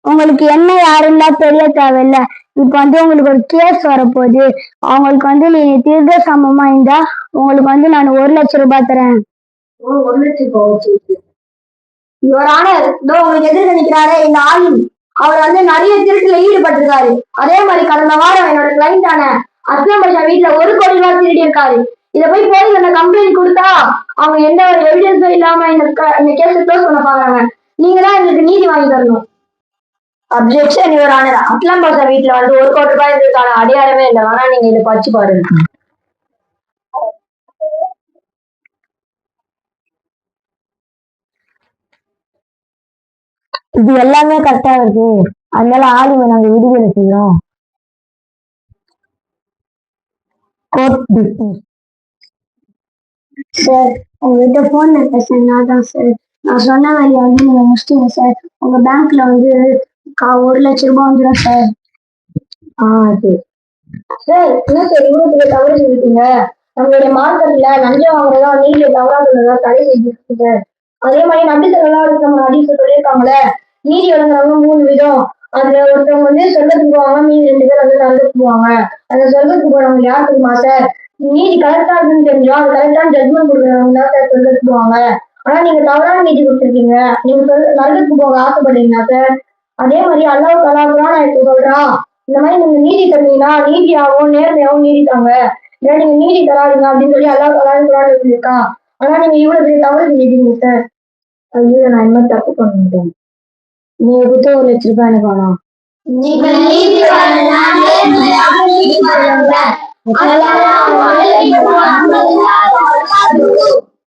உங்களுக்கு என்ன யாருன்னா தெரிய தேவையில்ல. இப்ப வந்து உங்களுக்கு ஒரு கேஸ் வரப்போகுது. அவங்களுக்கு வந்து நீங்க திருட சமமா இருந்தா உங்களுக்கு வந்து நான் ஒரு லட்சம் ரூபாய் தரேன். ஒரு லட்சம் இவரான இதோ உங்களுக்கு எதிர்க்க நிக்கிறாரே இந்த ஆளு அவர் வந்து நிறைய திருட்டுல ஈடுபட்டிருக்காரு. அதே மாதிரி கடந்த வாரம் என்னோட கிளைண்டான அஸ்லாம் பாஷா வீட்டுல ஒரு கோடி ரூபாய் திருடி இருக்காரு. இத போய் போலீஸ் கம்ப்ளைண்ட் கொடுத்தா அவங்க எந்த ஒரு எவிடன்ஸும் இல்லாம இந்த க- இந்த கேஸை க்ளோஸ் பண்ண பாக்குறாங்க நீங்க தான் எங்களுக்கு நீதி வாங்கி தரணும். அப்ஜெக்ஷன் யுவர் ஆனர் அஸ்லாம் பாஷா வீட்டுல வந்து ஒரு கோடி ரூபாய் இருந்ததுக்கான அடையாளமே இல்லை. ஆனா நீங்க இதை படிச்சு பாருங்க. இது எல்லாமே கரெக்டா இருக்கு. அதனால ஆளுங்க நாங்க விடுதலை செய்யறோம். சார் உங்ககிட்ட பேசுறேன் நான் தான் சார் நான் சொன்ன வேலையை வந்து நீங்கள் முடிச்சிட்டீங்க சார் உங்கள் பேங்க்கில் வந்து கா- ஒரு லட்சம் ரூபாய் வந்துடும் சார் ஆ சரி. சார் என்ன சார் இவ்வளவு பெரிய தவறு செஞ்சுருக்கீங்க நம்மளுடைய மார்க்கெட்டில் லஞ்சம் வாங்குறதா நீங்க தவறாக சொன்னதா தடை செஞ்சுருக்கு சார் அதே மாதிரி நடுத்தரெல்லாம் இருக்கிறவங்க அப்படின்னு சொல்லியிருக்காங்களே நீதி வழங்குறவங்க மூணு விதம். அதுல ஒருத்தவங்க வந்து சொர்க்கத்துக்கு போவாங்க மீதி ரெண்டு பேர் வந்து நரகத்துக்கு போவாங்க. அந்த சொர்க்கத்துக்கு போறவங்க யார் தெரியுமா சார் நீதி கரெக்டா இருக்குன்னு தெரிஞ்சோம் அது கரெக்டான ஜட்மெண்ட் கொடுக்குறவங்க தான் சார் சொர்க்கத்துக்கு போவாங்க. ஆனா நீங்க தவறான நீதி கொடுத்துருக்கீங்க. நீங்க நரகத்துக்கு போக ஆசைப்படுறீங்களா சார் அதே மாதிரி அல்லாஹ் தலாக்குறான் நான் சொல்றான் இந்த மாதிரி நீங்க நீதி தந்தீங்கன்னா நீதியாகவும் நேர்மையாகவும் நீதித்தாங்க ஏன்னா நீங்க நீதி தராதீங்க அப்படின்னு சொல்லி அல்லாஹ் தலாக்குறான்னு சொல்லியிருக்கான் ஆனா நீங்க இவ்வளவு பெரிய தவறு செஞ்சிட்டீங்க சார் ஐயோ நான் என்ன தப்பு பண்ணிட்டேன்? நீங்க கொடுத்த ஒரு லட்ச ரூபாய் எனக்கு வேணாம் நீங்கள்